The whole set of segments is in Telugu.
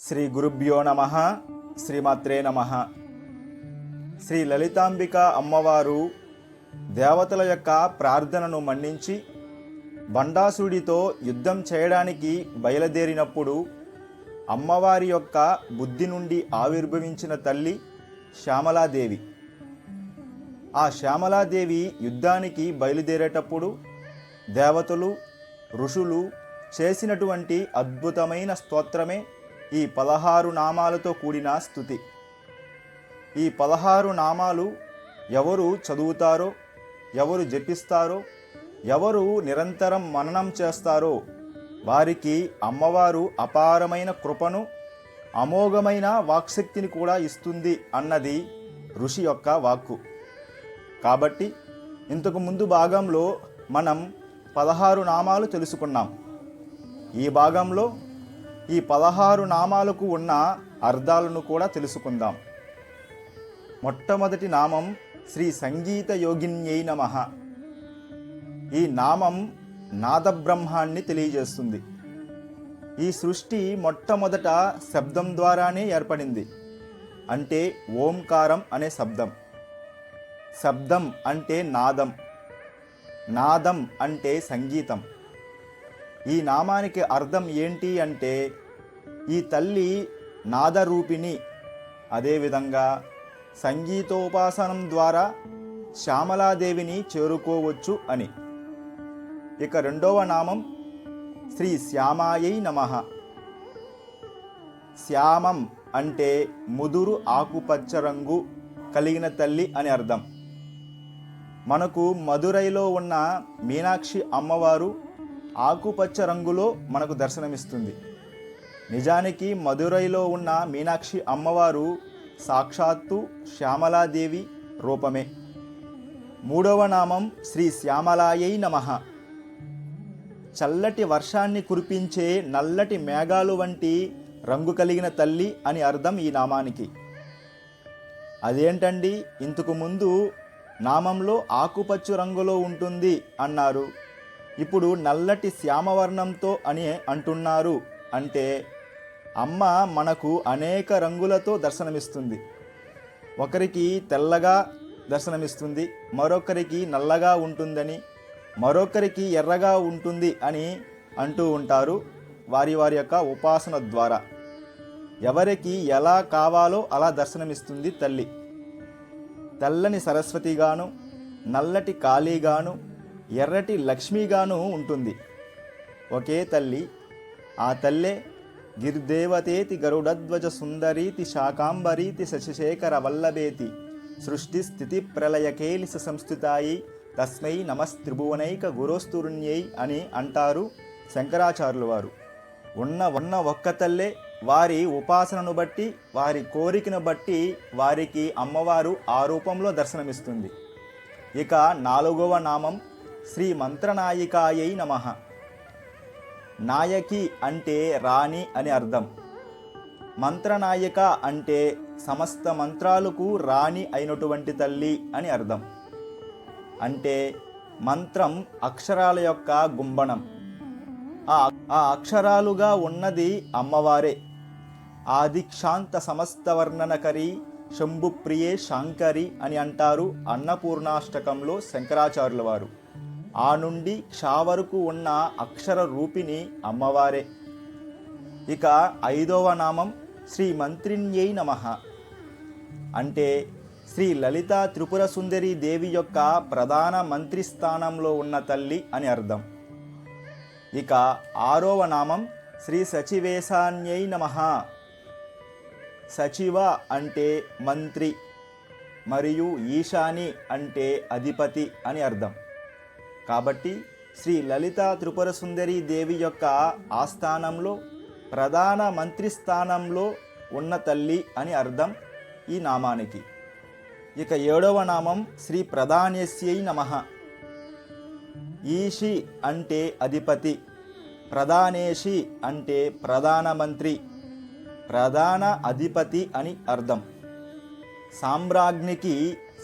శ్రీ గురుభ్యో నమ శ్రీమాత్రే నమ. శ్రీ లలితాంబిక అమ్మవారు దేవతల యొక్క ప్రార్థనను మన్నించి బండాసుడితో యుద్ధం చేయడానికి బయలుదేరినప్పుడు అమ్మవారి యొక్క బుద్ధి నుండి ఆవిర్భవించిన తల్లి శ్యామలాదేవి. ఆ శ్యామలాదేవి యుద్ధానికి బయలుదేరేటప్పుడు దేవతలు ఋషులు చేసినటువంటి అద్భుతమైన స్తోత్రమే ఈ పదహారు నామాలతో కూడిన స్థుతి. ఈ పదహారు నామాలు ఎవరు చదువుతారో ఎవరు జపిస్తారో ఎవరు నిరంతరం మననం చేస్తారో వారికి అమ్మవారు అపారమైన కృపను అమోఘమైన వాక్శక్తిని కూడా ఇస్తుంది అన్నది ఋషి యొక్క వాక్కు. కాబట్టి ఇంతకు ముందు భాగంలో మనం పదహారు నామాలు తెలుసుకున్నాం. ఈ భాగంలో ఈ పదహారు నామాలకు ఉన్న అర్థాలను కూడా తెలుసుకుందాం. మొట్టమొదటి నామం శ్రీ సంగీత యోగిన్యై నమ. ఈ నామం నాదబ్రహ్మాన్ని తెలియజేస్తుంది. ఈ సృష్టి మొట్టమొదట శబ్దం ద్వారానే ఏర్పడింది. అంటే ఓంకారం అనే శబ్దం. శబ్దం అంటే నాదం. నాదం అంటే సంగీతం. ఈ నామానికి అర్థం ఏంటి అంటే ఈ తల్లి నాదరూపిణి. అదేవిధంగా సంగీతోపాసనం ద్వారా శ్యామలాదేవిని చేరుకోవచ్చు అని. ఇక రెండవ నామం శ్రీ శ్యామాయై నమ. శ్యామం అంటే ముదురు ఆకుపచ్చ రంగు కలిగిన తల్లి అని అర్థం. మనకు మదురైలో ఉన్న మీనాక్షి అమ్మవారు ఆకుపచ్చ రంగులో మనకు దర్శనమిస్తుంది. నిజానికి మదురైలో ఉన్న మీనాక్షి అమ్మవారు సాక్షాత్తు శ్యామలాదేవి రూపమే. మూడవ నామం శ్రీ శ్యామలాయై నమ. చల్లటి వర్షాన్ని కురిపించే నల్లటి మేఘాలు వంటి రంగు కలిగిన తల్లి అని అర్థం ఈ నామానికి. అదేంటండి? ఇంతకు ముందు నామంలో ఆకుపచ్చు రంగులో ఉంటుంది అన్నారు. ఇప్పుడు నల్లటి శ్యామవర్ణంతో అని అంటున్నారు. అంటే అమ్మ మనకు అనేక రంగులతో దర్శనమిస్తుంది. ఒకరికి తెల్లగా దర్శనమిస్తుంది మరొకరికి నల్లగా ఉంటుందని మరొకరికి ఎర్రగా ఉంటుంది అని అంటూ ఉంటారు వారి వారి యొక్క ఉపాసన ద్వారా. ఎవరికి ఎలా కావాలో అలా దర్శనమిస్తుంది తల్లి. తెల్లని సరస్వతిగాను నల్లటి కాళీగాను ఎర్రటి లక్ష్మిగాను ఉంటుంది. ఒకే తల్లి ఆ తల్లే గిర్దేవతేతి గరుడధ్వజ సుందరీతి శాకాంబరీతి శశిశేఖర వల్లభేతి సృష్టి స్థితి ప్రళయకేలిస సంస్థితాయి తస్మై నమస్త్రిభువనైక గురోస్తురుణ్యై అని అంటారు శంకరాచార్యుల వారు. ఉన్న ఉన్న ఒక్క తల్లే వారి ఉపాసనను బట్టి వారి కోరికను బట్టి వారికి అమ్మవారు ఆ రూపంలో దర్శనమిస్తుంది. ఇక నాలుగవ నామం శ్రీ మంత్రనాయికాయై నమ. నాయకి అంటే రాణి అని అర్థం. మంత్రనాయిక అంటే సమస్త మంత్రాలకు రాణి అయినటువంటి తల్లి అని అర్థం. అంటే మంత్రం అక్షరాల యొక్క గుంబణం. ఆ ఆ అక్షరాలుగా ఉన్నది అమ్మవారే. ఆదిక్షాంత సమస్త వర్ణనకరి శంభుప్రియే శాంకరి అని అంటారు అన్నపూర్ణాష్టకంలో శంకరాచార్యుల వారు. ఆ నుండి క్షా వరకు ఉన్న అక్షర రూపిణి అమ్మవారే. ఇక ఐదవ నామం శ్రీ మంత్రిణ్యై నమ. అంటే శ్రీ లలిత త్రిపుర సుందరి దేవి యొక్క ప్రధాన మంత్రి స్థానంలో ఉన్న తల్లి అని అర్థం. ఇక ఆరవ నామం శ్రీ సచివేశాన్యై నమ. సచివ అంటే మంత్రి మరియు ఈశాని అంటే అధిపతి అని అర్థం. కాబట్టి శ్రీ లలిత త్రిపుర సుందరి దేవి యొక్క ఆస్థానంలో ప్రధాన మంత్రి స్థానంలో ఉన్న తల్లి అని అర్థం ఈ నామానికి. ఇక ఏడవ నామం శ్రీ ప్రధానేశ్యై నమ. ఈషి అంటే అధిపతి ప్రధానేషి అంటే ప్రధానమంత్రి ప్రధాన అధిపతి అని అర్థం. సామ్రాజ్ఞికి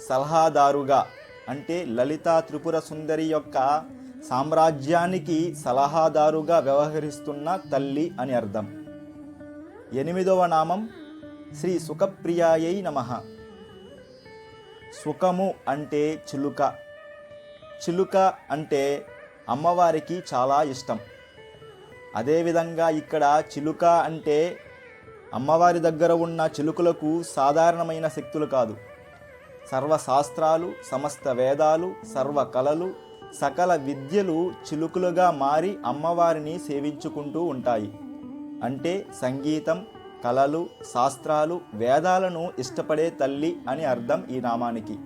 సలహాదారుగా అంటే లలిత త్రిపుర సుందరి యొక్క సామ్రాజ్యానికి సలహాదారుగా వ్యవహరిస్తున్న తల్లి అని అర్థం. ఎనిమిదవ నామం శ్రీ సుఖప్రియాయై నమ. సుఖము అంటే చిలుక. చిలుక అంటే అమ్మవారికి చాలా ఇష్టం. అదేవిధంగా ఇక్కడ చిలుక అంటే అమ్మవారి దగ్గర ఉన్న చిలుకలకు సాధారణమైన శక్తులు కాదు. సర్వశాస్త్రాలు సమస్త వేదాలు సర్వ కళలు సకల విద్యలు చిలుకలుగా మారి అమ్మవారిని సేవించుకుంటూ ఉంటాయి. అంటే సంగీతం కళలు శాస్త్రాలు వేదాలను ఇష్టపడే తల్లి అని అర్థం ఈ నామానికి.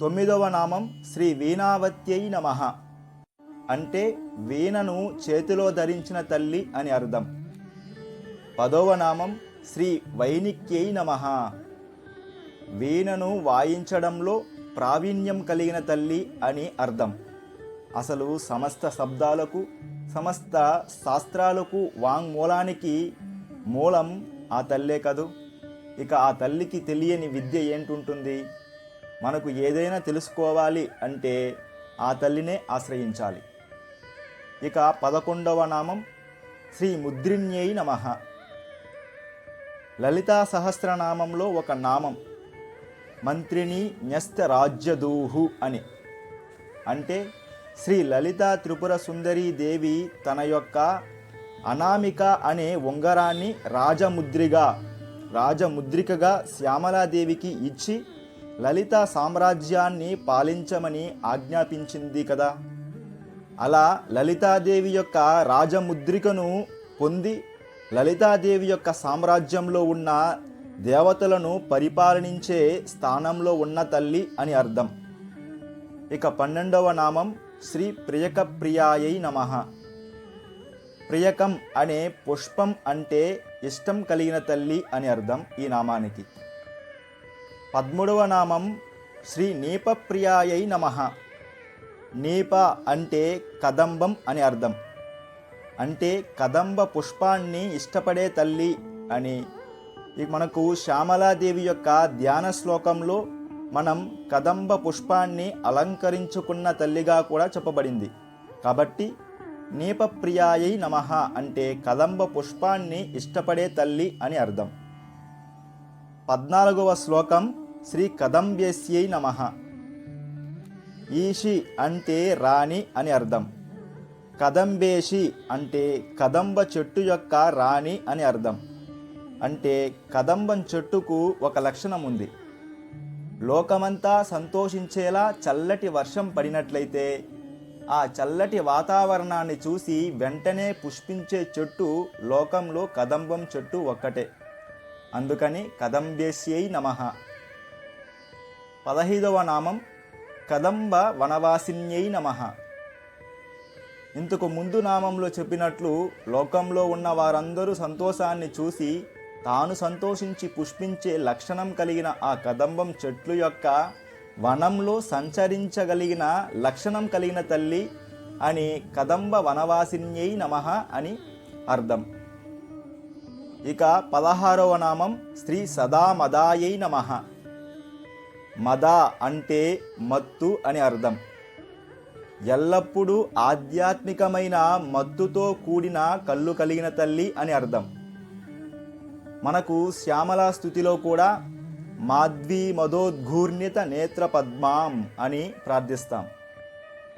తొమ్మిదవ నామం శ్రీ వీణావత్యై నమః. అంటే వీణను చేతిలో ధరించిన తల్లి అని అర్థం. పదవ నామం శ్రీ వైనిక్యై నమః. వీణను వాయించడంలో ప్రావీణ్యం కలిగిన తల్లి అని అర్థం. అసలు సమస్త శబ్దాలకు సమస్త శాస్త్రాలకు వాంగ్మూలానికి మూలం ఆ తల్లే కదూ? ఇక ఆ తల్లికి తెలియని విద్య ఏంటుంటుంది? మనకు ఏదైనా తెలుసుకోవాలి అంటే ఆ తల్లినే ఆశ్రయించాలి. ఇక పదకొండవ నామం శ్రీ ముద్రిణ్యై నమః. లలితా సహస్రనామంలో ఒక నామం మంత్రిని న్యస్త రాజ్యదూహు అని. అంటే శ్రీ లలిత త్రిపుర సుందరీ దేవి తన యొక్క అనామిక అనే ఉంగరాన్ని రాజముద్రిగా రాజముద్రికగా శ్యామలాదేవికి ఇచ్చి లలిత సామ్రాజ్యాన్ని పాలించమని ఆజ్ఞాపించింది కదా. అలా లలితాదేవి యొక్క రాజముద్రికను పొంది లలితాదేవి యొక్క సామ్రాజ్యంలో ఉన్న దేవతలను పరిపాలించే స్థానంలో ఉన్న తల్లి అని అర్థం. ఇక పన్నెండవ నామం శ్రీ ప్రియక ప్రియాయై నమః. ప్రియకం అనే పుష్పం అంటే ఇష్టం కలిగిన తల్లి అని అర్థం ఈ నామానికి. పదమూడవ నామం శ్రీ నీపప్రియాయై నమః. నీప అంటే కదంబం అని అర్థం. అంటే కదంబ పుష్పాన్ని ఇష్టపడే తల్లి అని ఇక మనకు శ్యామలాదేవి యొక్క ధ్యాన శ్లోకంలో మనం కదంబ పుష్పాన్ని అలంకరించుకున్న తల్లిగా కూడా చెప్పబడింది. కాబట్టి నీపప్రియాయై నమః అంటే కదంబ పుష్పాన్ని ఇష్టపడే తల్లి అని అర్థం. పద్నాలుగవ శ్లోకం శ్రీ కదంబేస్యై నమః. ఈషి అంటే రాణి అని అర్థం. కదంబేషి అంటే కదంబ చెట్టు యొక్క రాణి అని అర్థం. అంటే కదంబం చెట్టుకు ఒక లక్షణం ఉంది. లోకమంతా సంతోషించేలా చల్లటి వర్షం పడినట్లయితే ఆ చల్లటి వాతావరణాన్ని చూసి వెంటనే పుష్పించే చెట్టు లోకంలో కదంబం చెట్టు ఒక్కటే. అందుకని కదంబేశ్యై నమః. పదహైదవ నామం కదంబ వనవాసిన్యై నమః. ఇంతకు ముందు నామంలో చెప్పినట్లు లోకంలో ఉన్న వారందరూ సంతోషాన్ని చూసి తాను సంతోషించి పుష్పించే లక్షణం కలిగిన ఆ కదంబం చెట్లు యొక్క వనంలో సంచరించగలిగిన లక్షణం కలిగిన తల్లి అని కదంబ వనవాసిన్యై నమః అని అర్థం. ఇక పదహారవ నామం శ్రీ సదామదాయై నమః. మద అంటే మత్తు అని అర్థం. ఎల్లప్పుడూ ఆధ్యాత్మికమైన మత్తుతో కూడిన కళ్ళు కలిగిన తల్లి అని అర్థం. మనకు శ్యామల స్థుతిలో కూడా మాధ్వీ మదోద్ఘూర్ణిత నేత్ర పద్మాం అని ప్రార్థిస్తాం.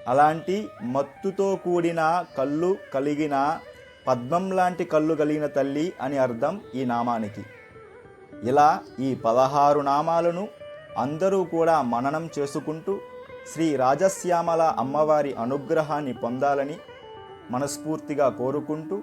అలాంటి మత్తుతో కూడిన కళ్ళు కలిగిన పద్మం లాంటి కళ్ళు కలిగిన తల్లి అని అర్థం ఈ నామానికి. ఇలా ఈ పదహారు నామాలను అందరూ కూడా మననం చేసుకుంటూ శ్రీ రాజశ్యామల అమ్మవారి అనుగ్రహాన్ని పొందాలని మనస్ఫూర్తిగా కోరుకుంటూ